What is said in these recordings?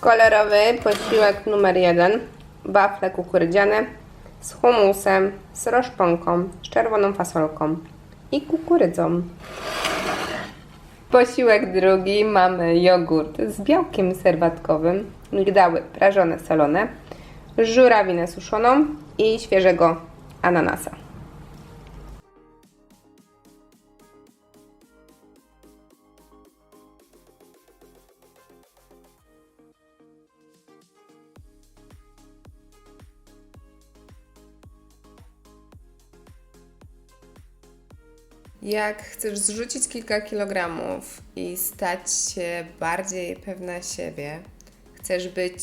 Kolorowy posiłek numer jeden. Wafle kukurydziane z humusem, z roszponką, z czerwoną fasolką i kukurydzą. Posiłek drugi mamy jogurt z białkiem serwatkowym, migdały prażone solone, żurawinę suszoną i świeżego ananasa. Jak chcesz zrzucić kilka kilogramów i stać się bardziej pewna siebie, chcesz być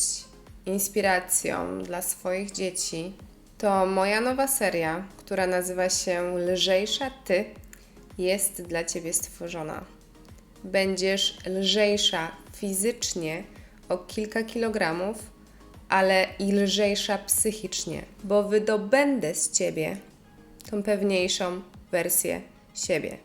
inspiracją dla swoich dzieci, to moja nowa seria, która nazywa się Lżejsza Ty, jest dla Ciebie stworzona. Będziesz lżejsza fizycznie o kilka kilogramów, ale i lżejsza psychicznie, bo wydobędę z Ciebie tą pewniejszą wersję siebie.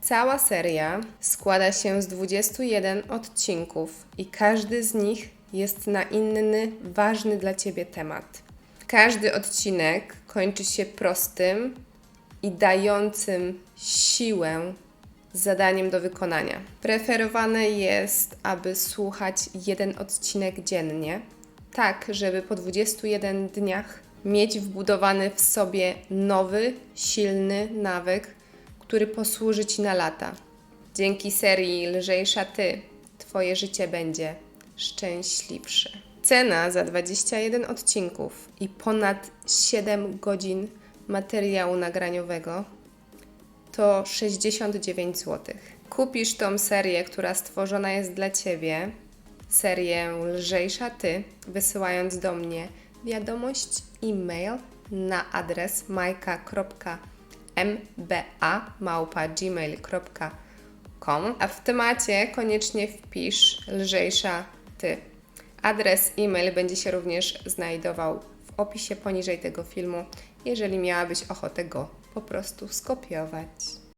Cała seria składa się z 21 odcinków i każdy z nich jest na inny, ważny dla Ciebie temat. Każdy odcinek kończy się prostym i dającym siłę zadaniem do wykonania. Preferowane jest, aby słuchać jeden odcinek dziennie, tak żeby po 21 dniach mieć wbudowany w sobie nowy, silny nawyk, który posłuży Ci na lata. Dzięki serii Lżejsza Ty, Twoje życie będzie szczęśliwsze. Cena za 21 odcinków i ponad 7 godzin materiału nagraniowego to 69 zł. Kupisz tą serię, która stworzona jest dla Ciebie, serię Lżejsza Ty, wysyłając do mnie wiadomość e-mail na adres mba.gmail.com a w temacie koniecznie wpisz Lżejsza Ty. Adres e-mail będzie się również znajdował w opisie poniżej tego filmu, jeżeli miałabyś ochotę go po prostu skopiować.